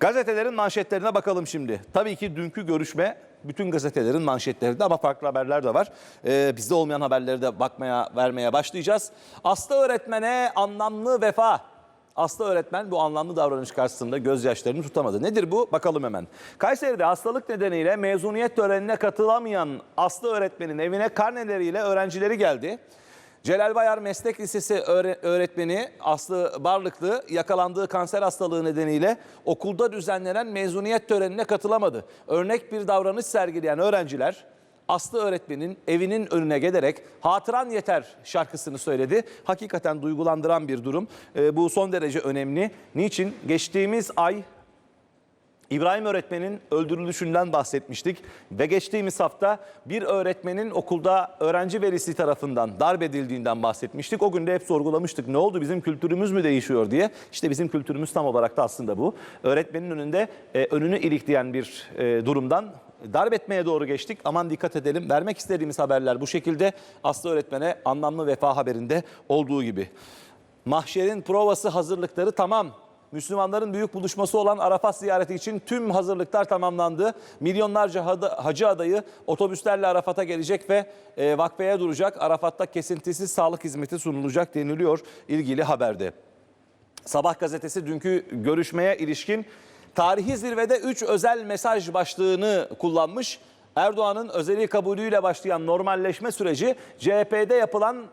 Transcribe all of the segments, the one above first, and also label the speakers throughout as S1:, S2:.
S1: Gazetelerin manşetlerine bakalım şimdi. Tabii ki dünkü görüşme bütün gazetelerin manşetlerinde ama farklı haberler de var. Ee, bizde olmayan haberleri de bakmaya, vermeye başlayacağız. Aslı öğretmene anlamlı vefa. Aslı öğretmen bu anlamlı davranış karşısında gözyaşlarını tutamadı. Nedir bu? Bakalım hemen. Kayseri'de hastalık nedeniyle mezuniyet törenine katılamayan Aslı öğretmenin evine karneleriyle öğrencileri geldi. Celal Bayar Meslek Lisesi öğre- öğretmeni Aslı Barlıklı yakalandığı kanser hastalığı nedeniyle okulda düzenlenen mezuniyet törenine katılamadı. Örnek bir davranış sergileyen öğrenciler Aslı öğretmenin evinin önüne gelerek Hatıran Yeter şarkısını söyledi. Hakikaten duygulandıran bir durum. Ee, bu son derece önemli. Niçin? Geçtiğimiz ay İbrahim öğretmenin öldürülüşünden bahsetmiştik ve geçtiğimiz hafta bir öğretmenin okulda öğrenci velisi tarafından darp edildiğinden bahsetmiştik. O gün de hep sorgulamıştık ne oldu bizim kültürümüz mü değişiyor diye. İşte bizim kültürümüz tam olarak da aslında bu. Öğretmenin önünde e, önünü ilikleyen bir e, durumdan darp etmeye doğru geçtik. Aman dikkat edelim. Vermek istediğimiz haberler bu şekilde. Aslı öğretmene anlamlı vefa haberinde olduğu gibi. Mahşerin provası hazırlıkları tamam. Müslümanların büyük buluşması olan Arafat ziyareti için tüm hazırlıklar tamamlandı. Milyonlarca hacı adayı otobüslerle Arafat'a gelecek ve e, vakfeye duracak. Arafat'ta kesintisiz sağlık hizmeti sunulacak deniliyor ilgili haberde. Sabah gazetesi dünkü görüşmeye ilişkin tarihi zirvede 3 özel mesaj başlığını kullanmış. Erdoğan'ın özeli kabulüyle başlayan normalleşme süreci CHP'de yapılan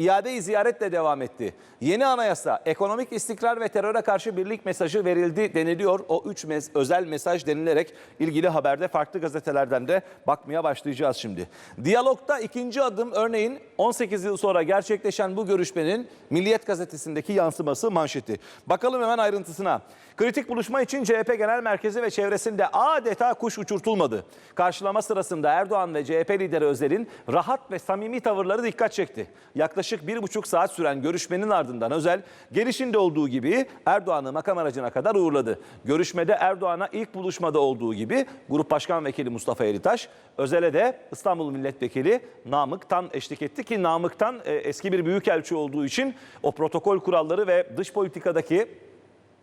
S1: iade-i ziyaretle devam etti. Yeni anayasa, ekonomik istikrar ve teröre karşı birlik mesajı verildi deniliyor. O üç mes- özel mesaj denilerek ilgili haberde farklı gazetelerden de bakmaya başlayacağız şimdi. Diyalogda ikinci adım örneğin 18 yıl sonra gerçekleşen bu görüşmenin Milliyet gazetesindeki yansıması manşeti. Bakalım hemen ayrıntısına. Kritik buluşma için CHP Genel Merkezi ve çevresinde adeta kuş uçurtulmadı. Karşılama sırasında Erdoğan ve CHP lideri Özel'in rahat ve samimi tavırları dikkat çekti. Yaklaşık bir buçuk saat süren görüşmenin ardından Özel gelişinde olduğu gibi Erdoğan'ı makam aracına kadar uğurladı. Görüşmede Erdoğan'a ilk buluşmada olduğu gibi Grup Başkan Vekili Mustafa Eritaş, Özel'e de İstanbul Milletvekili Namık Tan eşlik etti ki Namık Tan e, eski bir büyükelçi olduğu için o protokol kuralları ve dış politikadaki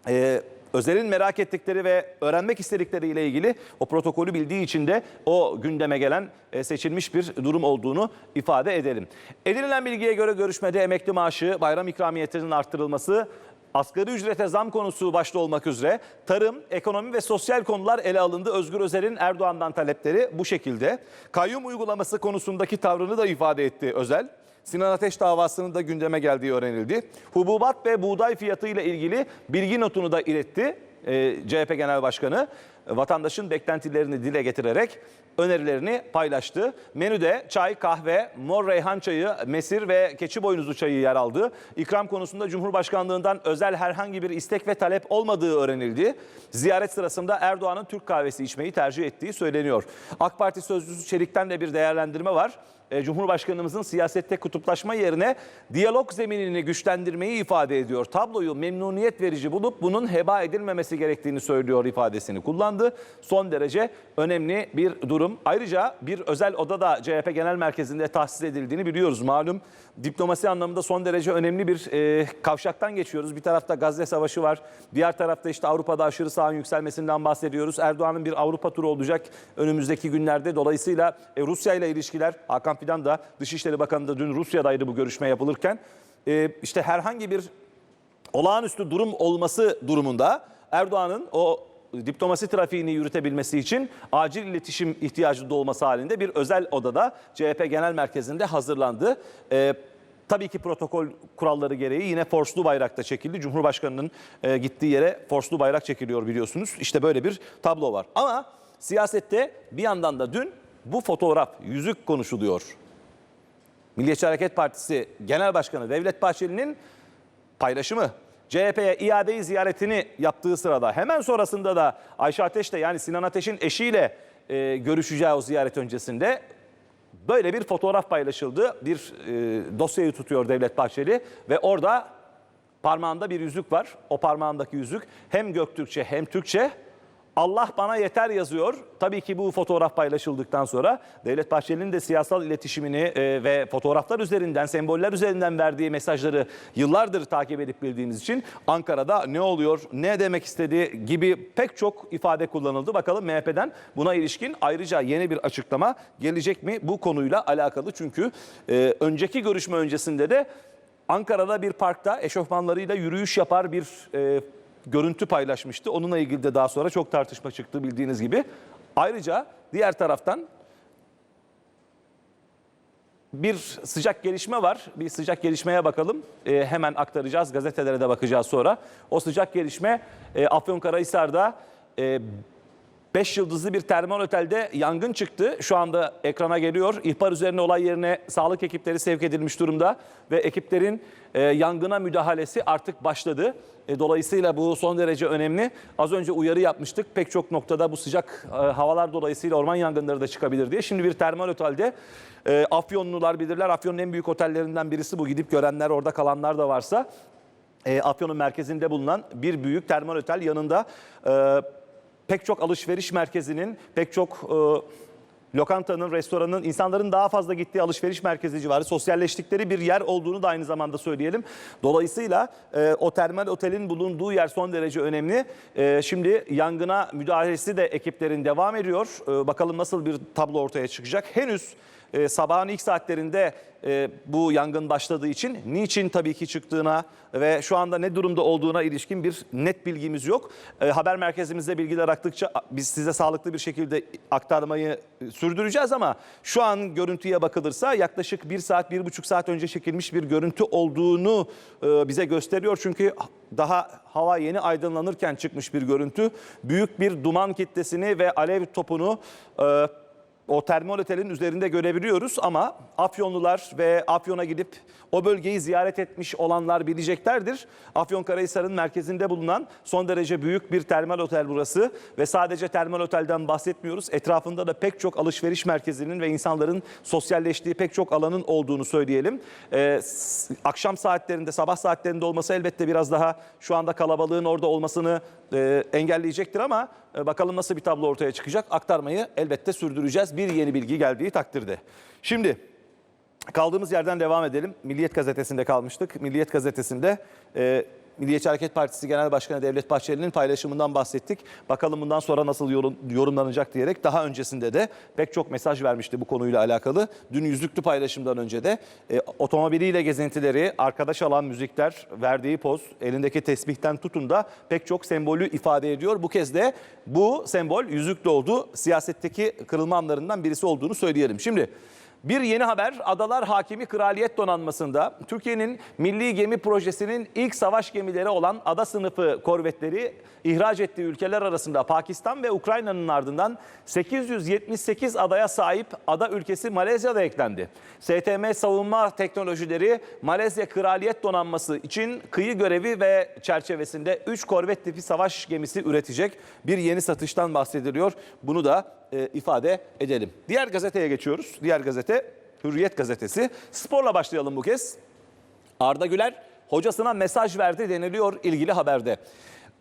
S1: ee, Özel'in merak ettikleri ve öğrenmek istedikleriyle ilgili o protokolü bildiği için de o gündeme gelen e, seçilmiş bir durum olduğunu ifade edelim. Edinilen bilgiye göre görüşmede emekli maaşı, bayram ikramiyetlerinin arttırılması, asgari ücrete zam konusu başta olmak üzere tarım, ekonomi ve sosyal konular ele alındı. Özgür Özel'in Erdoğan'dan talepleri bu şekilde. Kayyum uygulaması konusundaki tavrını da ifade etti Özel. Sinan Ateş davasının da gündeme geldiği öğrenildi. Hububat ve buğday fiyatı ile ilgili bilgi notunu da iletti e, CHP Genel Başkanı. Vatandaşın beklentilerini dile getirerek önerilerini paylaştı. Menüde çay, kahve, mor reyhan çayı, mesir ve keçi boynuzu çayı yer aldı. İkram konusunda Cumhurbaşkanlığından özel herhangi bir istek ve talep olmadığı öğrenildi. Ziyaret sırasında Erdoğan'ın Türk kahvesi içmeyi tercih ettiği söyleniyor. AK Parti sözcüsü Çelik'ten de bir değerlendirme var e, Cumhurbaşkanımızın siyasette kutuplaşma yerine diyalog zeminini güçlendirmeyi ifade ediyor. Tabloyu memnuniyet verici bulup bunun heba edilmemesi gerektiğini söylüyor ifadesini kullandı. Son derece önemli bir durum. Ayrıca bir özel oda da CHP Genel Merkezi'nde tahsis edildiğini biliyoruz. Malum diplomasi anlamında son derece önemli bir e, kavşaktan geçiyoruz. Bir tarafta Gazze Savaşı var. Diğer tarafta işte Avrupa'da aşırı sağın yükselmesinden bahsediyoruz. Erdoğan'ın bir Avrupa turu olacak önümüzdeki günlerde. Dolayısıyla e, Rusya ile ilişkiler Hakan Fidan da Dışişleri Bakanı da dün Rusya'daydı bu görüşme yapılırken. E, işte herhangi bir olağanüstü durum olması durumunda Erdoğan'ın o diplomasi trafiğini yürütebilmesi için acil iletişim ihtiyacı doğması halinde bir özel odada CHP Genel Merkezi'nde hazırlandı. Ee, tabii ki protokol kuralları gereği yine forslu bayrakta çekildi. Cumhurbaşkanının e, gittiği yere forslu bayrak çekiliyor biliyorsunuz. İşte böyle bir tablo var. Ama siyasette bir yandan da dün bu fotoğraf, yüzük konuşuluyor. Milliyetçi Hareket Partisi Genel Başkanı Devlet Bahçeli'nin paylaşımı. CHP'ye iadeyi ziyaretini yaptığı sırada hemen sonrasında da Ayşe Ateş de yani Sinan Ateş'in eşiyle e, görüşeceği o ziyaret öncesinde böyle bir fotoğraf paylaşıldı. Bir e, dosyayı tutuyor Devlet Bahçeli ve orada parmağında bir yüzük var. O parmağındaki yüzük hem Göktürkçe hem Türkçe Allah bana yeter yazıyor. Tabii ki bu fotoğraf paylaşıldıktan sonra Devlet Bahçeli'nin de siyasal iletişimini e, ve fotoğraflar üzerinden, semboller üzerinden verdiği mesajları yıllardır takip edip bildiğimiz için Ankara'da ne oluyor, ne demek istediği gibi pek çok ifade kullanıldı. Bakalım MHP'den buna ilişkin ayrıca yeni bir açıklama gelecek mi bu konuyla alakalı. Çünkü e, önceki görüşme öncesinde de Ankara'da bir parkta eşofmanlarıyla yürüyüş yapar bir e, görüntü paylaşmıştı. Onunla ilgili de daha sonra çok tartışma çıktı bildiğiniz gibi. Ayrıca diğer taraftan bir sıcak gelişme var. Bir sıcak gelişmeye bakalım. E, hemen aktaracağız. Gazetelere de bakacağız sonra. O sıcak gelişme e, Afyonkarahisar'da e, 5 yıldızlı bir termal otelde yangın çıktı. Şu anda ekrana geliyor. İhbar üzerine olay yerine sağlık ekipleri sevk edilmiş durumda ve ekiplerin e, yangına müdahalesi artık başladı. E, dolayısıyla bu son derece önemli. Az önce uyarı yapmıştık. Pek çok noktada bu sıcak e, havalar dolayısıyla orman yangınları da çıkabilir diye. Şimdi bir termal otelde e, Afyonlular bilirler. Afyon'un en büyük otellerinden birisi bu. Gidip görenler orada kalanlar da varsa e, Afyon'un merkezinde bulunan bir büyük termal otel yanında e, pek çok alışveriş merkezinin, pek çok e, lokantanın, restoranın, insanların daha fazla gittiği alışveriş merkezi civarı sosyalleştikleri bir yer olduğunu da aynı zamanda söyleyelim. Dolayısıyla e, o termal otelin bulunduğu yer son derece önemli. E, şimdi yangına müdahalesi de ekiplerin devam ediyor. E, bakalım nasıl bir tablo ortaya çıkacak. Henüz e, sabahın ilk saatlerinde e, bu yangın başladığı için niçin tabii ki çıktığına ve şu anda ne durumda olduğuna ilişkin bir net bilgimiz yok. E, haber merkezimizde bilgiler aktıkça biz size sağlıklı bir şekilde aktarmayı e, sürdüreceğiz ama şu an görüntüye bakılırsa yaklaşık bir saat, bir buçuk saat önce çekilmiş bir görüntü olduğunu e, bize gösteriyor. Çünkü daha hava yeni aydınlanırken çıkmış bir görüntü. Büyük bir duman kitlesini ve alev topunu e, o termal otelin üzerinde görebiliyoruz ama Afyonlular ve Afyon'a gidip o bölgeyi ziyaret etmiş olanlar bileceklerdir. Afyonkarahisar'ın merkezinde bulunan son derece büyük bir termal otel burası ve sadece termal otelden bahsetmiyoruz. Etrafında da pek çok alışveriş merkezinin ve insanların sosyalleştiği pek çok alanın olduğunu söyleyelim. Ee, akşam saatlerinde, sabah saatlerinde olması elbette biraz daha şu anda kalabalığın orada olmasını e, engelleyecektir ama bakalım nasıl bir tablo ortaya çıkacak. Aktarmayı elbette sürdüreceğiz bir yeni bilgi geldiği takdirde. Şimdi kaldığımız yerden devam edelim. Milliyet gazetesinde kalmıştık. Milliyet gazetesinde e, Milliyetçi Hareket Partisi Genel Başkanı Devlet Bahçeli'nin paylaşımından bahsettik. Bakalım bundan sonra nasıl yorum- yorumlanacak diyerek daha öncesinde de pek çok mesaj vermişti bu konuyla alakalı. Dün yüzüklü paylaşımdan önce de e, otomobiliyle gezintileri, arkadaş alan müzikler, verdiği poz, elindeki tesbihten tutun da pek çok sembolü ifade ediyor. Bu kez de bu sembol yüzüklü oldu. Siyasetteki kırılma anlarından birisi olduğunu söyleyelim. Şimdi bir yeni haber Adalar Hakimi Kraliyet Donanması'nda Türkiye'nin milli gemi projesinin ilk savaş gemileri olan ada sınıfı korvetleri ihraç ettiği ülkeler arasında Pakistan ve Ukrayna'nın ardından 878 adaya sahip ada ülkesi Malezya da eklendi. STM Savunma Teknolojileri Malezya Kraliyet Donanması için kıyı görevi ve çerçevesinde 3 korvet tipi savaş gemisi üretecek bir yeni satıştan bahsediliyor. Bunu da e, ifade edelim. Diğer gazeteye geçiyoruz. Diğer gazete Hürriyet gazetesi. Sporla başlayalım bu kez. Arda Güler hocasına mesaj verdi deniliyor ilgili haberde.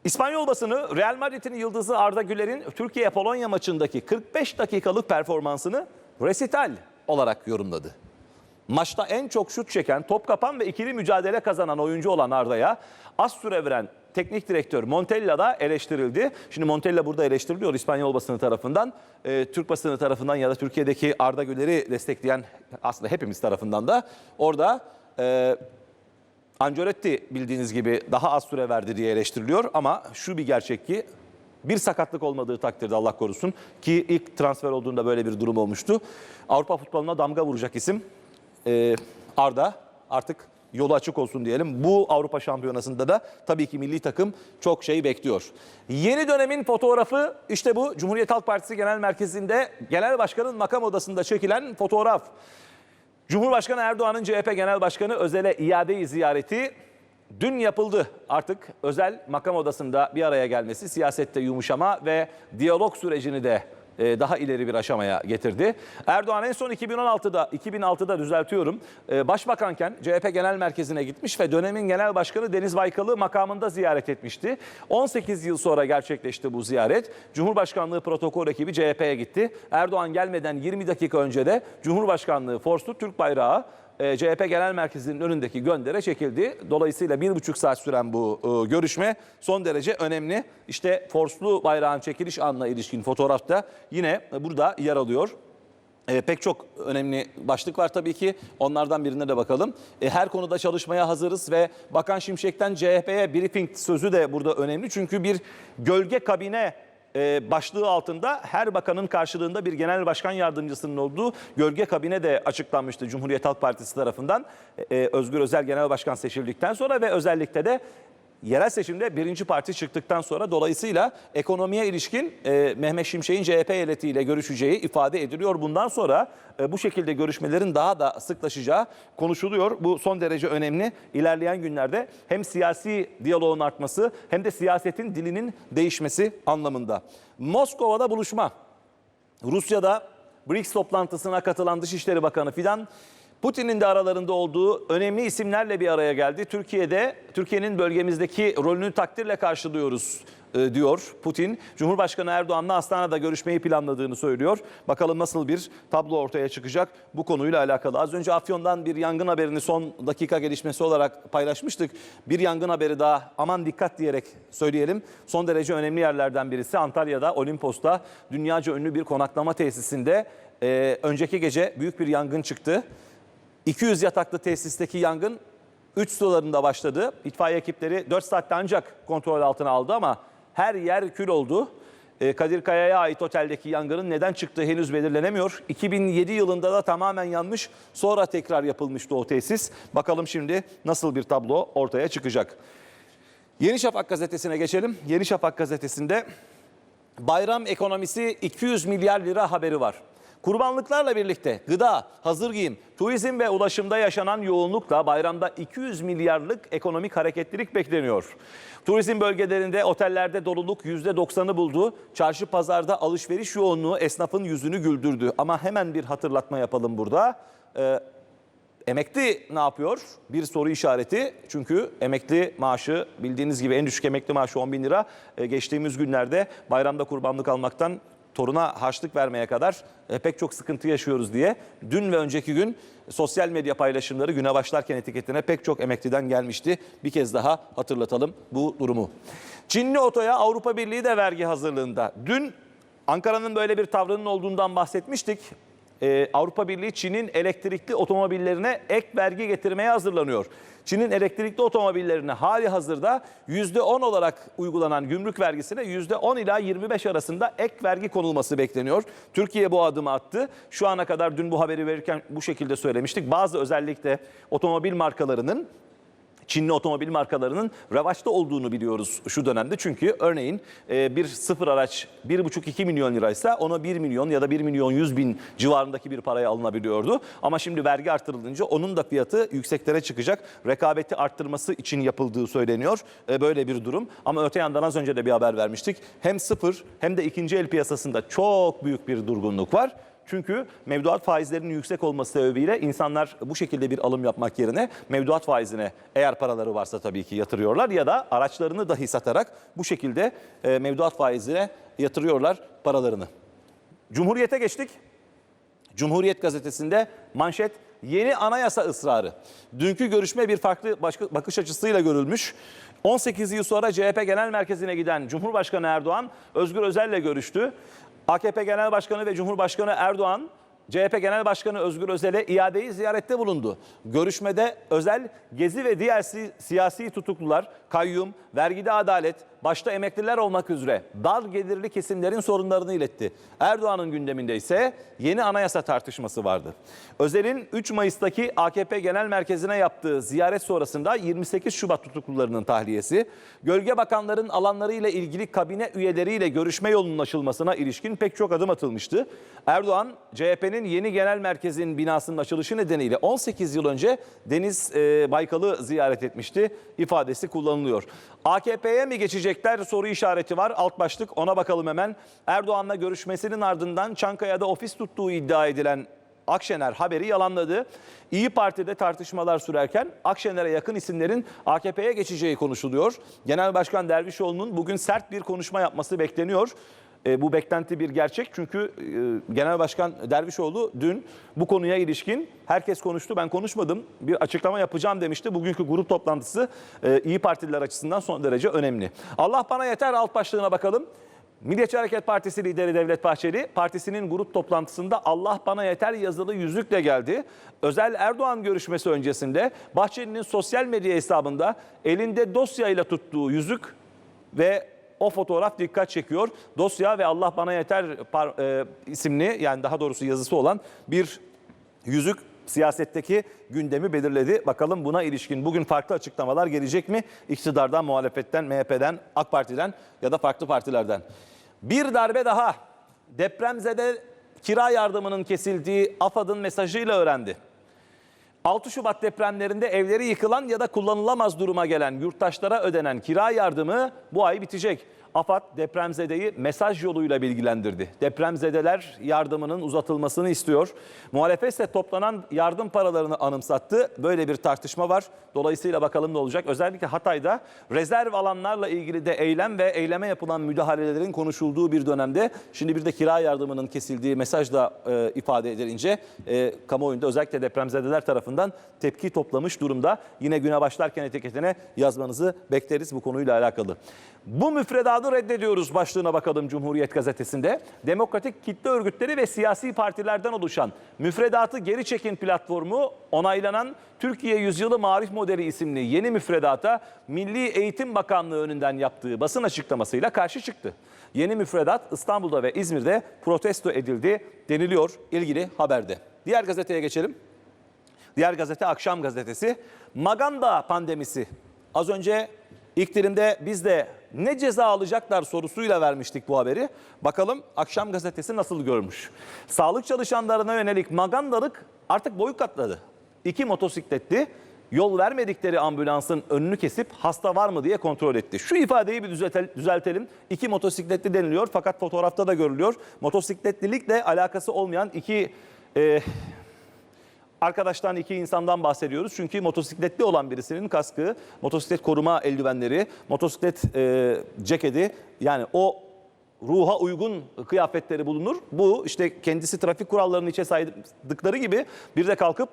S1: İspanyol basını Real Madrid'in yıldızı Arda Güler'in Türkiye-Polonya maçındaki 45 dakikalık performansını resital olarak yorumladı. Maçta en çok şut çeken, top kapan ve ikili mücadele kazanan oyuncu olan Arda'ya az süre veren teknik direktör Montella da eleştirildi. Şimdi Montella burada eleştiriliyor İspanyol basını tarafından. Ee, Türk basını tarafından ya da Türkiye'deki Arda Güler'i destekleyen aslında hepimiz tarafından da orada e, Ancelotti bildiğiniz gibi daha az süre verdi diye eleştiriliyor ama şu bir gerçek ki bir sakatlık olmadığı takdirde Allah korusun ki ilk transfer olduğunda böyle bir durum olmuştu. Avrupa futboluna damga vuracak isim e, Arda artık yolu açık olsun diyelim. Bu Avrupa Şampiyonası'nda da tabii ki milli takım çok şey bekliyor. Yeni dönemin fotoğrafı işte bu Cumhuriyet Halk Partisi Genel Merkezi'nde Genel Başkan'ın makam odasında çekilen fotoğraf. Cumhurbaşkanı Erdoğan'ın CHP Genel Başkanı Özel'e iade ziyareti dün yapıldı. Artık Özel makam odasında bir araya gelmesi siyasette yumuşama ve diyalog sürecini de daha ileri bir aşamaya getirdi. Erdoğan en son 2016'da 2006'da düzeltiyorum. e, Başbakanken CHP Genel Merkezi'ne gitmiş ve dönemin Genel Başkanı Deniz Baykal'ı makamında ziyaret etmişti. 18 yıl sonra gerçekleşti bu ziyaret. Cumhurbaşkanlığı protokol ekibi CHP'ye gitti. Erdoğan gelmeden 20 dakika önce de Cumhurbaşkanlığı Forslu Türk bayrağı e, CHP Genel Merkezi'nin önündeki göndere çekildi. Dolayısıyla bir buçuk saat süren bu e, görüşme son derece önemli. İşte forslu bayrağın çekiliş anına ilişkin fotoğrafta yine burada yer alıyor. E, pek çok önemli başlık var tabii ki. Onlardan birine de bakalım. E, her konuda çalışmaya hazırız ve Bakan Şimşek'ten CHP'ye briefing sözü de burada önemli. Çünkü bir gölge kabine e, başlığı altında her bakanın karşılığında bir genel başkan yardımcısının olduğu gölge kabine de açıklanmıştı Cumhuriyet Halk Partisi tarafından. E, Özgür Özel genel başkan seçildikten sonra ve özellikle de yerel seçimde birinci parti çıktıktan sonra dolayısıyla ekonomiye ilişkin e, Mehmet Şimşek'in CHP heyetiyle görüşeceği ifade ediliyor. Bundan sonra e, bu şekilde görüşmelerin daha da sıklaşacağı konuşuluyor. Bu son derece önemli. İlerleyen günlerde hem siyasi diyaloğun artması hem de siyasetin dilinin değişmesi anlamında. Moskova'da buluşma. Rusya'da BRICS toplantısına katılan Dışişleri Bakanı Fidan Putin'in de aralarında olduğu önemli isimlerle bir araya geldi. Türkiye'de Türkiye'nin bölgemizdeki rolünü takdirle karşılıyoruz e, diyor Putin. Cumhurbaşkanı Erdoğan'la Astana'da görüşmeyi planladığını söylüyor. Bakalım nasıl bir tablo ortaya çıkacak bu konuyla alakalı. Az önce Afyon'dan bir yangın haberini son dakika gelişmesi olarak paylaşmıştık. Bir yangın haberi daha aman dikkat diyerek söyleyelim. Son derece önemli yerlerden birisi Antalya'da Olimpos'ta dünyaca ünlü bir konaklama tesisinde e, önceki gece büyük bir yangın çıktı. 200 yataklı tesisteki yangın 3 sularında başladı. İtfaiye ekipleri 4 saatte ancak kontrol altına aldı ama her yer kül oldu. Ee, Kadir Kaya'ya ait oteldeki yangının neden çıktığı henüz belirlenemiyor. 2007 yılında da tamamen yanmış. Sonra tekrar yapılmıştı o tesis. Bakalım şimdi nasıl bir tablo ortaya çıkacak. Yeni Şafak gazetesine geçelim. Yeni Şafak gazetesinde bayram ekonomisi 200 milyar lira haberi var. Kurbanlıklarla birlikte gıda, hazır giyim, turizm ve ulaşımda yaşanan yoğunlukla bayramda 200 milyarlık ekonomik hareketlilik bekleniyor. Turizm bölgelerinde otellerde doluluk %90'ı buldu. Çarşı pazarda alışveriş yoğunluğu esnafın yüzünü güldürdü. Ama hemen bir hatırlatma yapalım burada. Ee, Emekli ne yapıyor? Bir soru işareti. Çünkü emekli maaşı bildiğiniz gibi en düşük emekli maaşı 10 bin lira. E, geçtiğimiz günlerde bayramda kurbanlık almaktan toruna harçlık vermeye kadar e, pek çok sıkıntı yaşıyoruz diye. Dün ve önceki gün sosyal medya paylaşımları güne başlarken etiketine pek çok emekliden gelmişti. Bir kez daha hatırlatalım bu durumu. Çinli otoya Avrupa Birliği de vergi hazırlığında. Dün Ankara'nın böyle bir tavrının olduğundan bahsetmiştik. Ee, Avrupa Birliği Çin'in elektrikli otomobillerine ek vergi getirmeye hazırlanıyor. Çin'in elektrikli otomobillerine hali hazırda %10 olarak uygulanan gümrük vergisine %10 ila 25 arasında ek vergi konulması bekleniyor. Türkiye bu adımı attı. Şu ana kadar dün bu haberi verirken bu şekilde söylemiştik. Bazı özellikle otomobil markalarının Çinli otomobil markalarının revaçta olduğunu biliyoruz şu dönemde. Çünkü örneğin e, bir sıfır araç 1,5-2 milyon liraysa ona 1 milyon ya da 1 milyon 100 bin civarındaki bir paraya alınabiliyordu. Ama şimdi vergi artırılınca onun da fiyatı yükseklere çıkacak. Rekabeti arttırması için yapıldığı söyleniyor. E, Böyle bir durum. Ama öte yandan az önce de bir haber vermiştik. Hem sıfır hem de ikinci el piyasasında çok büyük bir durgunluk var. Çünkü mevduat faizlerinin yüksek olması sebebiyle insanlar bu şekilde bir alım yapmak yerine mevduat faizine eğer paraları varsa tabii ki yatırıyorlar ya da araçlarını dahi satarak bu şekilde e, mevduat faizine yatırıyorlar paralarını. Cumhuriyete geçtik. Cumhuriyet gazetesinde manşet yeni anayasa ısrarı. Dünkü görüşme bir farklı bakış açısıyla görülmüş. 18 yıl sonra CHP Genel Merkezi'ne giden Cumhurbaşkanı Erdoğan Özgür Özel'le görüştü. AKP Genel Başkanı ve Cumhurbaşkanı Erdoğan CHP Genel Başkanı Özgür Özel'e iadeyi ziyarette bulundu. Görüşmede Özel, Gezi ve diğer si- siyasi tutuklular, kayyum, vergide adalet, başta emekliler olmak üzere dar gelirli kesimlerin sorunlarını iletti. Erdoğan'ın gündeminde ise yeni anayasa tartışması vardı. Özel'in 3 Mayıs'taki AKP Genel Merkezi'ne yaptığı ziyaret sonrasında 28 Şubat tutuklularının tahliyesi, gölge bakanların alanlarıyla ilgili kabine üyeleriyle görüşme yolunun açılmasına ilişkin pek çok adım atılmıştı. Erdoğan, CHP'nin yeni genel merkezin binasının açılışı nedeniyle 18 yıl önce Deniz e, Baykal'ı ziyaret etmişti ifadesi kullanılıyor. AKP'ye mi geçecek gelecekler soru işareti var. Alt başlık ona bakalım hemen. Erdoğan'la görüşmesinin ardından Çankaya'da ofis tuttuğu iddia edilen Akşener haberi yalanladı. İyi Parti'de tartışmalar sürerken Akşener'e yakın isimlerin AKP'ye geçeceği konuşuluyor. Genel Başkan Dervişoğlu'nun bugün sert bir konuşma yapması bekleniyor. E, bu beklenti bir gerçek çünkü e, Genel Başkan Dervişoğlu dün bu konuya ilişkin herkes konuştu ben konuşmadım bir açıklama yapacağım demişti. Bugünkü grup toplantısı e, İyi Partililer açısından son derece önemli. Allah bana yeter alt başlığına bakalım. Milliyetçi Hareket Partisi lideri Devlet Bahçeli partisinin grup toplantısında Allah bana yeter yazılı yüzükle geldi. Özel Erdoğan görüşmesi öncesinde Bahçeli'nin sosyal medya hesabında elinde dosyayla tuttuğu yüzük ve o fotoğraf dikkat çekiyor. Dosya ve Allah bana yeter par- e, isimli yani daha doğrusu yazısı olan bir yüzük siyasetteki gündemi belirledi. Bakalım buna ilişkin bugün farklı açıklamalar gelecek mi? İktidardan, muhalefetten, MHP'den, AK Parti'den ya da farklı partilerden. Bir darbe daha. Depremzede kira yardımının kesildiği AFAD'ın mesajıyla öğrendi. 6 Şubat depremlerinde evleri yıkılan ya da kullanılamaz duruma gelen yurttaşlara ödenen kira yardımı bu ay bitecek. AFAD depremzedeyi mesaj yoluyla bilgilendirdi. Depremzedeler yardımının uzatılmasını istiyor. Muhalefet ise toplanan yardım paralarını anımsattı. Böyle bir tartışma var. Dolayısıyla bakalım ne olacak. Özellikle Hatay'da rezerv alanlarla ilgili de eylem ve eyleme yapılan müdahalelerin konuşulduğu bir dönemde şimdi bir de kira yardımının kesildiği mesaj da e, ifade edilince e, kamuoyunda özellikle depremzedeler tarafından tepki toplamış durumda. Yine güne başlarken etiketine yazmanızı bekleriz bu konuyla alakalı. Bu müfredatı reddediyoruz başlığına bakalım Cumhuriyet Gazetesi'nde. Demokratik kitle örgütleri ve siyasi partilerden oluşan müfredatı geri çekin platformu onaylanan Türkiye Yüzyılı Marif Modeli isimli yeni müfredata Milli Eğitim Bakanlığı önünden yaptığı basın açıklamasıyla karşı çıktı. Yeni müfredat İstanbul'da ve İzmir'de protesto edildi deniliyor ilgili haberde. Diğer gazeteye geçelim. Diğer gazete Akşam Gazetesi. Maganda pandemisi. Az önce ilk dilimde biz de ne ceza alacaklar sorusuyla vermiştik bu haberi. Bakalım Akşam Gazetesi nasıl görmüş. Sağlık çalışanlarına yönelik magandalık artık boyu katladı. İki motosikletli yol vermedikleri ambulansın önünü kesip hasta var mı diye kontrol etti. Şu ifadeyi bir düzeltel- düzeltelim. İki motosikletli deniliyor fakat fotoğrafta da görülüyor. Motosikletlilikle alakası olmayan iki e, Arkadaştan iki insandan bahsediyoruz. Çünkü motosikletli olan birisinin kaskı, motosiklet koruma eldivenleri, motosiklet e, ceketi yani o ruha uygun kıyafetleri bulunur. Bu işte kendisi trafik kurallarını içe saydıkları gibi bir de kalkıp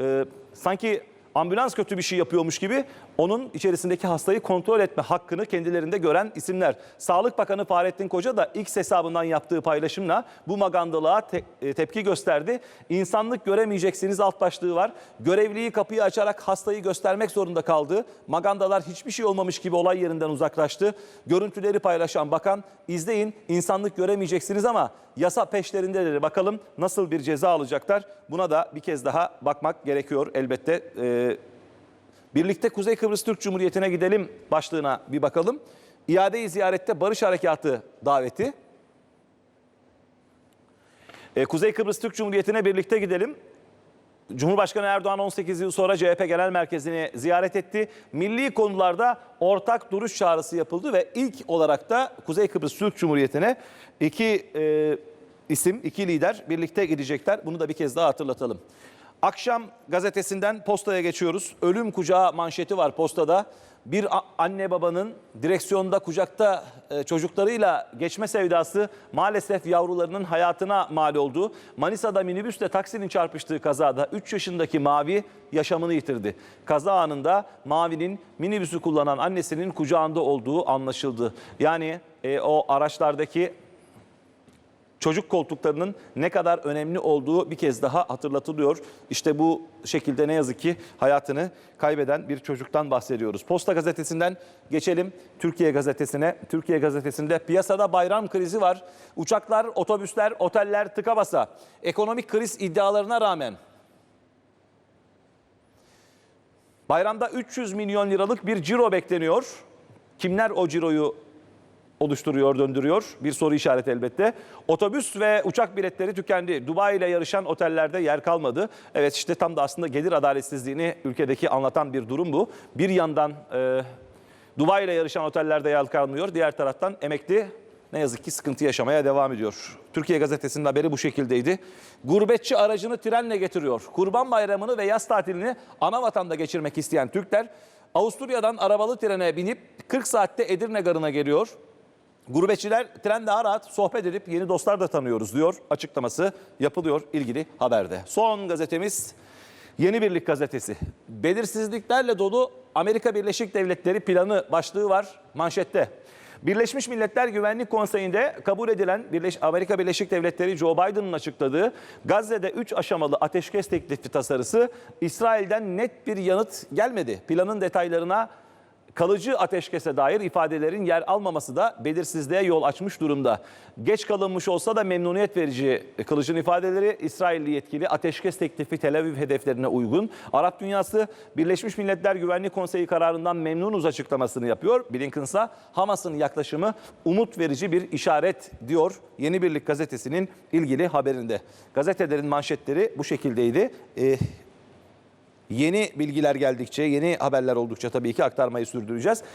S1: e, sanki ambulans kötü bir şey yapıyormuş gibi onun içerisindeki hastayı kontrol etme hakkını kendilerinde gören isimler. Sağlık Bakanı Fahrettin Koca da X hesabından yaptığı paylaşımla bu magandalığa te- e, tepki gösterdi. İnsanlık göremeyeceksiniz alt başlığı var. Görevliyi kapıyı açarak hastayı göstermek zorunda kaldı. Magandalar hiçbir şey olmamış gibi olay yerinden uzaklaştı. Görüntüleri paylaşan bakan izleyin insanlık göremeyeceksiniz ama yasa peşlerindedir. Bakalım nasıl bir ceza alacaklar. Buna da bir kez daha bakmak gerekiyor elbette. Ee, Birlikte Kuzey Kıbrıs Türk Cumhuriyeti'ne gidelim başlığına bir bakalım. İade-i ziyarette Barış Harekatı daveti. Ee, Kuzey Kıbrıs Türk Cumhuriyeti'ne birlikte gidelim. Cumhurbaşkanı Erdoğan 18 yıl sonra CHP Genel Merkezi'ni ziyaret etti. Milli konularda ortak duruş çağrısı yapıldı ve ilk olarak da Kuzey Kıbrıs Türk Cumhuriyeti'ne iki e, isim, iki lider birlikte gidecekler. Bunu da bir kez daha hatırlatalım. Akşam gazetesinden postaya geçiyoruz. Ölüm kucağı manşeti var postada. Bir anne babanın direksiyonda kucakta e, çocuklarıyla geçme sevdası maalesef yavrularının hayatına mal oldu. Manisa'da minibüsle taksinin çarpıştığı kazada 3 yaşındaki Mavi yaşamını yitirdi. Kaza anında Mavi'nin minibüsü kullanan annesinin kucağında olduğu anlaşıldı. Yani e, o araçlardaki çocuk koltuklarının ne kadar önemli olduğu bir kez daha hatırlatılıyor. İşte bu şekilde ne yazık ki hayatını kaybeden bir çocuktan bahsediyoruz. Posta gazetesinden geçelim Türkiye gazetesine. Türkiye gazetesinde piyasada bayram krizi var. Uçaklar, otobüsler, oteller tıka basa. Ekonomik kriz iddialarına rağmen bayramda 300 milyon liralık bir ciro bekleniyor. Kimler o ciroyu oluşturuyor, döndürüyor. Bir soru işareti elbette. Otobüs ve uçak biletleri tükendi. Dubai ile yarışan otellerde yer kalmadı. Evet işte tam da aslında gelir adaletsizliğini ülkedeki anlatan bir durum bu. Bir yandan e, Dubai ile yarışan otellerde yer kalmıyor. Diğer taraftan emekli ne yazık ki sıkıntı yaşamaya devam ediyor. Türkiye Gazetesi'nin haberi bu şekildeydi. Gurbetçi aracını trenle getiriyor. Kurban Bayramı'nı ve yaz tatilini ana vatanda geçirmek isteyen Türkler Avusturya'dan arabalı trene binip 40 saatte Edirne garına geliyor. Gurbetçiler trende daha rahat sohbet edip yeni dostlar da tanıyoruz diyor. Açıklaması yapılıyor ilgili haberde. Son gazetemiz Yeni Birlik gazetesi. Belirsizliklerle dolu Amerika Birleşik Devletleri planı başlığı var manşette. Birleşmiş Milletler Güvenlik Konseyi'nde kabul edilen Amerika Birleşik Devletleri Joe Biden'ın açıkladığı Gazze'de 3 aşamalı ateşkes teklifi tasarısı İsrail'den net bir yanıt gelmedi. Planın detaylarına kalıcı ateşkese dair ifadelerin yer almaması da belirsizliğe yol açmış durumda. Geç kalınmış olsa da memnuniyet verici Kılıç'ın ifadeleri İsrailli yetkili ateşkes teklifi Tel Aviv hedeflerine uygun. Arap dünyası Birleşmiş Milletler Güvenlik Konseyi kararından memnunuz açıklamasını yapıyor. Blinken ise Hamas'ın yaklaşımı umut verici bir işaret diyor Yeni Birlik gazetesinin ilgili haberinde. Gazetelerin manşetleri bu şekildeydi. Ee, Yeni bilgiler geldikçe, yeni haberler oldukça tabii ki aktarmayı sürdüreceğiz.